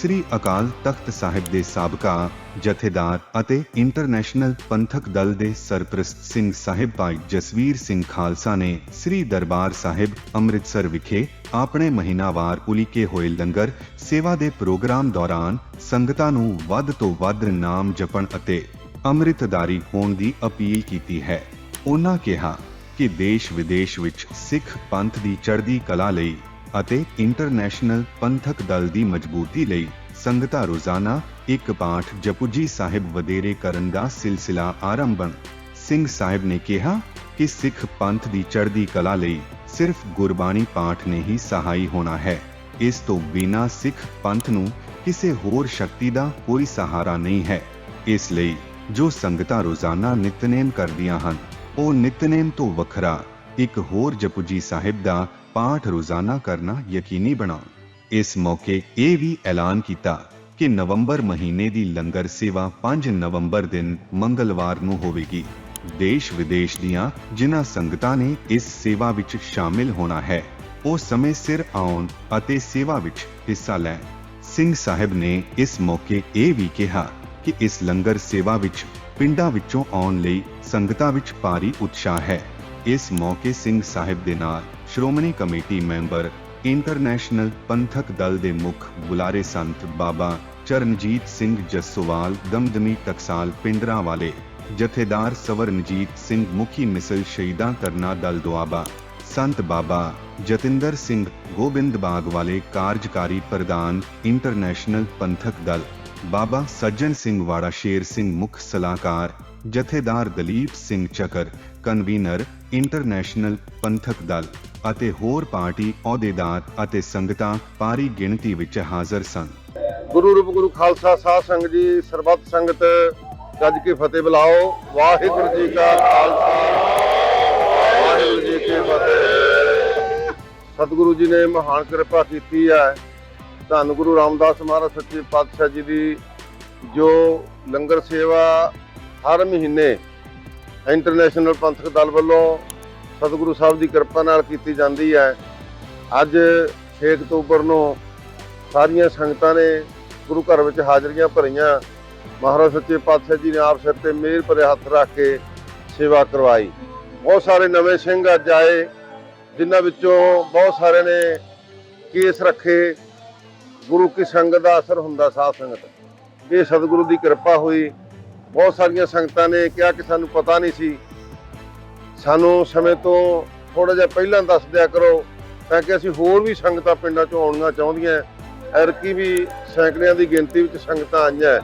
ਸ੍ਰੀ ਅਕਾਲ ਤਖਤ ਸਾਹਿਬ ਦੇ ਸਾਬਕਾ, ਜਥੇਦਾਰ ਅਤੇ ਇੰਟਰਨੈਸ਼ਨਲ ਪੰਥਕ ਦਲ ਦੇ ਸਰਪ੍ਰਸਤ ਸਿੰਘ ਸਾਹਿਬ ਭਾਈ ਜਸਵੀਰ ਸਿੰਘ ਖਾਲਸਾ ਨੇ ਸ੍ਰੀ ਦਰਬਾਰ ਸਾਹਿਬ, ਅੰਮ੍ਰਿਤਸਰ ਵਿਖੇ ਆਪਣੇ ਮਹੀਨਾਵਾਰ ਉਲੀਕੇ ਹੋਏ ਲੰਗਰ ਸੇਵਾ ਦੇ ਪ੍ਰੋਗਰਾਮ ਦੌਰਾਨ ਸੰਗਤਾਂ ਨੂੰ ਵੱਧ ਤੋਂ ਵੱਧ ਨਾਮ ਜਪਣ ਅਤੇ ਅੰਮ੍ਰਿਤਧਾਰੀ ਹੋਣ ਦੀ ਅਪੀਲ ਕੀਤੀ ਹੈ। ਉਹਨਾਂ ਕਿਹਾ ਕਿ ਦੇਸ਼ ਵਿਦੇਸ਼ ਵਿੱਚ ਸਿੱਖ ਪੰਥ ਦੀ ਚੜ੍ਹਦੀ ਕਲਾ ਲਈ ਅਤੇ ਇੰਟਰਨੈਸ਼ਨਲ ਪੰਥਕ ਦਲ ਦੀ ਮਜ਼ਬੂਤੀ ਲਈ ਸੰਗਤਾਂ ਰੋਜ਼ਾਨਾ ਇੱਕ ਪਾਠ ਜਪੁਜੀ ਸਾਹਿਬ ਵਧੇਰੇ ਕਰਨ ਦਾ ਸਿਲਸਿਲਾ ਆਰੰਭਣ। ਸਿੰਘ ਸਾਹਿਬ ਨੇ ਕਿਹਾ ਕਿ ਸਿੱਖ ਪੰਥ ਦੀ ਚੜ੍ਹਦੀ ਕਲਾ ਲਈ ਸਿਰਫ ਗੁਰਬਾਣੀ ਪਾਠ ਨੇ ਹੀ ਸਹਾਈ ਹੋਣਾ ਹੈ। ਇਸ ਤੋਂ ਬਿਨਾਂ ਸਿੱਖ ਪੰਥ ਨੂੰ ਕਿਸੇ ਹੋਰ ਸ਼ਕਤੀ ਦਾ ਕੋਈ ਸਹਾਰਾ ਨਹੀਂ ਹੈ। ਇਸ ਲਈ ਜੋ ਸੰਗਤਾਂ ਰੋਜ਼ਾਨਾ ਨਿਤਨੇਮ ਕਰਦੀਆਂ ਹਨ, ਉਹ ਨਿਤਨੇਮ ਤੋਂ ਵੱਖਰਾ ਇੱਕ ਹੋਰ ਜਪੁਜੀ ਸਾਹਿਬ ਦਾ ਪਾਠ ਰੋਜ਼ਾਨਾ ਕਰਨਾ ਯਕੀਨੀ ਬਣਾਉਣ ਇਸ ਮੌਕੇ ਇਹ ਵੀ ਐਲਾਨ ਕੀਤਾ ਕਿ ਨਵੰਬਰ ਮਹੀਨੇ ਦੀ ਲੰਗਰ ਸੇਵਾ 5 ਨਵੰਬਰ ਦਿਨ ਮੰਗਲਵਾਰ ਨੂੰ ਹੋਵੇਗੀ। ਦੇਸ਼ ਵਿਦੇਸ਼ ਦੀਆਂ ਜਿਨ੍ਹਾਂ ਸੰਗਤਾਂ ਨੇ ਇਸ ਸੇਵਾ ਵਿੱਚ ਸ਼ਾਮਿਲ ਹੋਣਾ ਹੈ, ਉਹ ਸਮੇਂ ਸਿਰ ਆਉਣ ਅਤੇ ਸੇਵਾ ਵਿੱਚ ਹਿੱਸਾ ਲੈਣ। ਸਿੰਘ ਸਾਹਿਬ ਨੇ ਇਸ ਮੌਕੇ ਇਹ ਵੀ ਕਿਹਾ ਕਿ ਇਸ ਲੰਗਰ ਸੇਵਾ ਵਿੱਚ ਪਿੰਡਾਂ ਵਿੱਚੋਂ ਆਉਣ ਲਈ ਸੰਗਤਾਂ ਵਿੱਚ ਭਾਰੀ ਉਤਸ਼ਾਹ ਹੈ। ਇਸ ਮੌਕੇ ਸਿੰਘ ਸਾਹਿਬ ਦੇ ਨਾਲ ਸ਼੍ਰੋਮਣੀ ਕਮੇਟੀ ਮੈਂਬਰ ਇੰਟਰਨੈਸ਼ਨਲ ਪੰਥਕ ਦਲ ਦੇ ਮੁੱਖ ਬੁਲਾਰੇ ਸੰਤ ਬਾਬਾ ਚਰਨਜੀਤ ਸਿੰਘ ਜੱਸੋਵਾਲ, ਦਮਦਮੀ ਟਕਸਾਲ ਪਿੰਡਰਾਂ ਵਾਲੇ ਜਥੇਦਾਰ ਸਵਰਨਜੀਤ ਸਿੰਘ, ਮੁਖੀ ਮਿਸਲ ਸ਼ਹੀਦਾਂ ਕਰਨਾ ਦਲ ਦੁਆਬਾ, ਸੰਤ ਬਾਬਾ ਜਤਿੰਦਰ ਸਿੰਘ ਗੋਬਿੰਦ ਬਾਗ ਵਾਲੇ ਕਾਰਜਕਾਰੀ ਪ੍ਰਧਾਨ ਇੰਟਰਨੈਸ਼ਨਲ ਪੰਥਕ ਦਲ, ਬਾਬਾ ਸੱਜਣ ਸਿੰਘ ਵਾੜਾ ਸ਼ੇਰ ਸਿੰਘ ਮੁੱਖ ਸਲਾਹਕਾਰ, ਜਥੇਦਾਰ ਦਲੀਪ ਸਿੰਘ ਚੱਕਰ, ਕਨਵੀਨਰ ਇੰਟਰਨੈਸ਼ਨਲ ਪੰਥਕ ਦਲ। ਅਤੇ ਹੋਰ ਪਾਰਟੀ, ਅਹੁਦੇਦਾਰ ਅਤੇ ਸੰਗਤਾਂ ਭਾਰੀ ਗਿਣਤੀ ਵਿੱਚ ਹਾਜ਼ਰ ਸਨ। ਗੁਰੂ ਰੂਪ ਗੁਰੂ ਖਾਲਸਾ ਸਾਧ ਸੰਗਤ ਜੀ, ਸਰਬੱਤ ਸੰਗਤ ਗੱਜ ਕੇ ਫਤਿਹ ਬੁਲਾਓ। ਵਾਹਿਗੁਰੂ ਜੀ ਕਾ ਖਾਲਸਾ। ਵਾਹਿਗੁਰੂ ਜੀ ਕੀ ਫਤਿਹ। ਸਤਿਗੁਰੂ ਜੀ ਨੇ ਮਹਾਨ ਕਿਰਪਾ ਕੀਤੀ ਹੈ। ਧੰਨ ਗੁਰੂ ਰਾਮਦਾਸ ਮਹਾਰਾਜ ਸੱਚੇ ਪਾਤਸ਼ਾਹ ਜੀ ਦੀ, ਜੋ ਲੰਗਰ ਸੇਵਾ ਹਰ ਮਹੀਨੇ ਇੰਟਰਨੈਸ਼ਨਲ ਪੰਥਕ ਦਲ ਵੱਲੋਂ ਸਤਿਗੁਰੂ ਸਾਹਿਬ ਦੀ ਕਿਰਪਾ ਨਾਲ ਕੀਤੀ ਜਾਂਦੀ ਹੈ। ਅੱਜ 6 ਅਕਤੂਬਰ ਨੂੰ ਸਾਰੀਆਂ ਸੰਗਤਾਂ ਨੇ ਗੁਰੂ ਘਰ ਵਿੱਚ ਹਾਜ਼ਰੀਆਂ ਭਰੀਆਂ। ਮਹਾਰਾਜ ਸੱਚੇ ਪਾਤਸ਼ਾਹ ਜੀ ਨੇ ਆਪ ਸਿਰ ਤੇ ਮਿਹਰ ਭਰੇ ਹੱਥ ਰੱਖ ਕੇ ਸੇਵਾ ਕਰਵਾਈ। ਬਹੁਤ ਸਾਰੇ ਨਵੇਂ ਸਿੰਘ ਅੱਜ ਆਏ, ਜਿਨ੍ਹਾਂ ਵਿੱਚੋਂ ਬਹੁਤ ਸਾਰੇ ਨੇ ਕੇਸ ਰੱਖੇ। ਗੁਰੂ ਕੀ ਸੰਗਤ ਦਾ ਅਸਰ ਹੁੰਦਾ ਸਾਧ ਸੰਗਤ। ਇਹ ਸਤਿਗੁਰੂ ਦੀ ਕਿਰਪਾ ਹੋਈ। ਬਹੁਤ ਸਾਰੀਆਂ ਸੰਗਤਾਂ ਨੇ ਕਿਹਾ ਕਿ ਸਾਨੂੰ ਪਤਾ ਨਹੀਂ ਸੀ ਸਾਨੂੰ ਸਮੇਂ ਤੋਂ ਥੋੜਾ ਜਿਹਾ ਪਹਿਲਾਂ ਦੱਸ ਦਿਆ ਕਰੋ, ਤਾਂ ਕਿ ਅਸੀਂ ਹੋਰ ਵੀ ਸੰਗਤਾਂ ਪਿੰਡਾਂ ਚੋਂ ਆਉਣੀਆਂ ਚਾਹੁੰਦੀਆਂ ਐਰਕੀ ਵੀ ਸੈਂਕੜਿਆਂ ਦੀ ਗਿਣਤੀ ਵਿੱਚ ਸੰਗਤਾਂ ਆਈਆਂ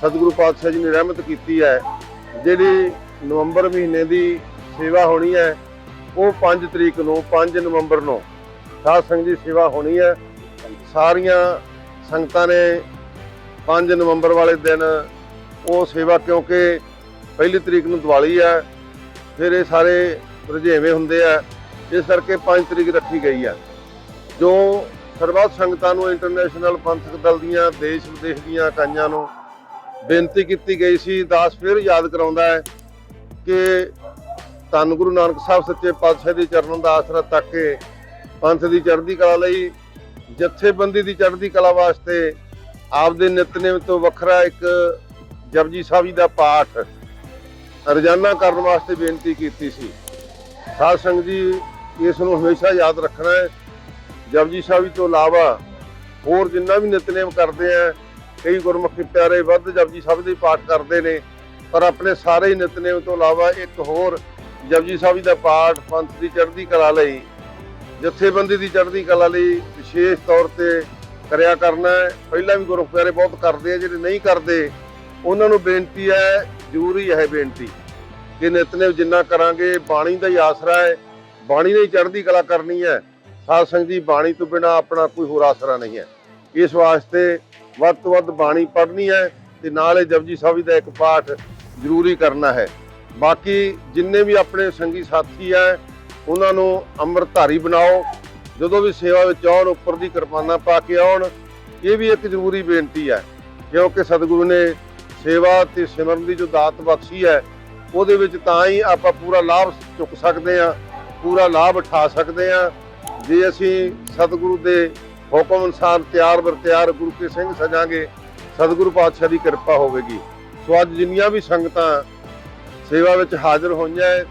ਸਤਿਗੁਰੂ ਪਾਤਸ਼ਾਹ ਜੀ ਨੇ ਰਹਿਮਤ ਕੀਤੀ ਹੈ ਜਿਹੜੀ ਨਵੰਬਰ ਮਹੀਨੇ ਦੀ ਸੇਵਾ ਹੋਣੀ ਹੈ ਉਹ 5 ਤਰੀਕ ਨੂੰ 5 ਨਵੰਬਰ ਨੂੰ ਸਾਧ ਸੰਗਤ ਦੀ ਸੇਵਾ ਹੋਣੀ ਹੈ ਸਾਰੀਆਂ ਸੰਗਤਾਂ ਨੇ 5 ਨਵੰਬਰ ਵਾਲੇ ਦਿਨ ਉਹ ਸੇਵਾ, ਕਿਉਂਕਿ ਪਹਿਲੀ ਤਰੀਕ ਨੂੰ ਦੀਵਾਲੀ ਹੈ ਫਿਰ ਇਹ ਸਾਰੇ ਰੁਝੇਵੇਂ ਹੁੰਦੇ ਆ। ਇਸ ਕਰਕੇ 5 ਤਰੀਕ ਰੱਖੀ ਗਈ ਹੈ ਜੋ ਸਰਬੱਤ ਸੰਗਤਾਂ ਨੂੰ ਇੰਟਰਨੈਸ਼ਨਲ ਪੰਥਕ ਦਲ ਦੀਆਂ, ਦੇਸ਼ ਵਿਦੇਸ਼ ਦੀਆਂ ਇਕਾਈਆਂ ਨੂੰ ਬੇਨਤੀ ਕੀਤੀ ਗਈ ਸੀ, ਦਾਸ ਫਿਰ ਯਾਦ ਕਰਾਉਂਦਾ ਹੈ ਕਿ ਧੰਨ ਗੁਰੂ ਨਾਨਕ ਸਾਹਿਬ ਸੱਚੇ ਪਾਤਸ਼ਾਹ ਦੇ ਚਰਨਾਂ ਦਾ ਆਸਰਾ ਤੱਕ ਕੇ ਪੰਥ ਦੀ ਚੜ੍ਹਦੀ ਕਲਾ ਲਈ, ਜਥੇਬੰਦੀ ਦੀ ਚੜ੍ਹਦੀ ਕਲਾ ਵਾਸਤੇ ਆਪਦੇ ਨਿਤਨੇਮ ਤੋਂ ਵੱਖਰਾ ਇੱਕ ਜਪਜੀ ਸਾਹਿਬ ਜੀ ਦਾ ਪਾਠ ਰੋਜ਼ਾਨਾ ਕਰਨ ਵਾਸਤੇ ਬੇਨਤੀ ਕੀਤੀ ਸੀ। ਸਾਧ ਸੰਗਤ ਜੀ, ਇਸ ਨੂੰ ਹਮੇਸ਼ਾ ਯਾਦ ਰੱਖਣਾ ਹੈ। ਜਪਜੀ ਸਾਹਿਬ ਜੀ ਤੋਂ ਇਲਾਵਾ ਹੋਰ ਜਿੰਨਾ ਵੀ ਨਿਤਨੇਮ ਕਰਦੇ ਆ, ਕਈ ਗੁਰਮੁਖੀ ਪਿਆਰੇ ਵੱਧ ਜਪਜੀ ਸਾਹਿਬ ਦੇ ਪਾਠ ਕਰਦੇ ਨੇ। ਪਰ ਆਪਣੇ ਸਾਰੇ ਹੀ ਨਿਤਨੇਮ ਤੋਂ ਇਲਾਵਾ ਇੱਕ ਹੋਰ ਜਪਜੀ ਸਾਹਿਬ ਜੀ ਦਾ ਪਾਠ ਪੰਥ ਦੀ ਚੜ੍ਹਦੀ ਕਲਾ ਲਈ, ਜਥੇਬੰਦੀ ਦੀ ਚੜ੍ਹਦੀ ਕਲਾ ਲਈ ਵਿਸ਼ੇਸ਼ ਤੌਰ ਤੇ ਕਰਿਆ ਕਰਨਾ ਹੈ। ਪਹਿਲਾਂ ਵੀ ਗੁਰਮੁਖ ਪਿਆਰੇ ਬਹੁਤ ਕਰਦੇ ਆ, ਜਿਹੜੇ ਨਹੀਂ ਕਰਦੇ, ਉਹਨਾਂ ਨੂੰ ਬੇਨਤੀ ਹੈ, ਜ਼ਰੂਰੀ ਹੈ ਬੇਨਤੀ। ਕਿ ਨਿਤਨੇਮ ਜਿੰਨਾ ਕਰਾਂਗੇ, ਬਾਣੀ ਦਾ ਹੀ ਆਸਰਾ ਹੈ। ਬਾਣੀ ਨੇ ਹੀ ਚੜ੍ਹਦੀ ਕਲਾ ਕਰਨੀ ਹੈ। ਸਾਧ ਸੰਗਤ ਦੀ ਬਾਣੀ ਤੋਂ ਬਿਨਾ ਆਪਣਾ ਕੋਈ ਹੋਰ ਆਸਰਾ ਨਹੀਂ ਹੈ। ਇਸ ਵਾਸਤੇ ਵੱਧ ਤੋਂ ਵੱਧ ਬਾਣੀ ਪੜ੍ਹਨੀ ਹੈ ਤੇ ਨਾਲ ਹੀ ਜਪਜੀ ਸਾਹਿਬ ਜੀ ਦਾ ਇੱਕ ਪਾਠ ਜ਼ਰੂਰੀ ਕਰਨਾ ਹੈ। ਬਾਕੀ ਜਿੰਨੇ ਵੀ ਆਪਣੇ ਸੰਗੀ ਸਾਥੀ ਹੈ, ਉਹਨਾਂ ਨੂੰ ਅੰਮ੍ਰਿਤਧਾਰੀ ਬਣਾਓ। ਜਦੋਂ ਵੀ ਸੇਵਾ ਵਿੱਚ ਆਉਣ, ਉੱਪਰ ਦੀ ਕਿਰਪਾਨਾ ਪਾ ਕੇ ਆਉਣ, ਇਹ ਵੀ ਇੱਕ ਜ਼ਰੂਰੀ ਬੇਨਤੀ ਹੈ। ਕਿਉਂਕਿ ਸਤਿਗੁਰੂ ਨੇ ਸੇਵਾ ਤੇ ਸਿਮਰਨ ਦੀ ਜੋ ਦਾਤ ਬਖਸ਼ੀ ਹੈ ਉਹਦੇ ਵਿੱਚ ਤਾਂ ਹੀ ਆਪਾਂ ਪੂਰਾ ਲਾਭ ਚੁੱਕ ਸਕਦੇ ਹਾਂ ਪੂਰਾ ਲਾਭ ਉਠਾ ਸਕਦੇ ਹਾਂ। ਜੇ ਅਸੀਂ ਸਤਿਗੁਰੂ ਦੇ ਹੁਕਮ ਅਨੁਸਾਰ ਤਿਆਰ ਬਰ ਤਿਆਰ ਗੁਰੂ ਕੇ ਸਿੰਘ ਸਜਾਂਗੇ ਸਤਿਗੁਰੂ ਪਾਤਸ਼ਾਹ ਦੀ ਕਿਰਪਾ ਹੋਵੇਗੀ। ਸੋ ਅੱਜ ਜਿੰਨੀਆਂ ਵੀ ਸੰਗਤਾਂ ਸੇਵਾ ਵਿੱਚ ਹਾਜ਼ਰ ਹੋਈਆਂ ਹੈ,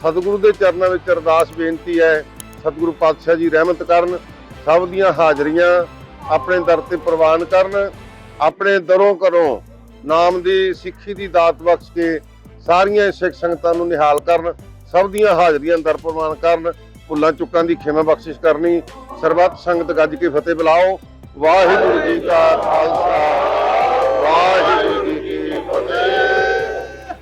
ਸਤਿਗੁਰੂ ਦੇ ਚਰਨਾਂ ਵਿੱਚ ਅਰਦਾਸ ਬੇਨਤੀ ਹੈ ਸਤਿਗੁਰੂ ਪਾਤਸ਼ਾਹ ਜੀ ਰਹਿਮਤ ਕਰਨ ਸਭ ਦੀਆਂ ਹਾਜ਼ਰੀਆਂ ਆਪਣੇ ਦਰ ਤੇ ਪ੍ਰਵਾਨ ਕਰਨ ਆਪਣੇ ਦਰੋਂ ਘਰੋਂ ਨਾਮ ਦੀ ਸਿੱਖੀ ਦੀ ਦਾਤ ਬਖਸ਼ ਕੇ ਸਾਰੀਆਂ ਸਿੱਖ ਸੰਗਤਾਂ ਨੂੰ ਨਿਹਾਲ ਕਰਨ, ਸਭ ਦੀਆਂ ਹਾਜ਼ਰੀਆਂ ਦਰ ਪ੍ਰਵਾਨ ਕਰਨ, ਭੁੱਲਾਂ ਚੁੱਕਾਂ ਦੀ ਖਿਮਾ ਬਖਸ਼ਿਸ਼ ਕਰਨੀ, ਸਰਬੱਤ ਸੰਗਤ ਗੱਜ ਕੇ ਫਤਿਹ ਬੁਲਾਓ, ਵਾਹਿਗੁਰੂ ਜੀ ਕਾ ਖਾਲਸਾ।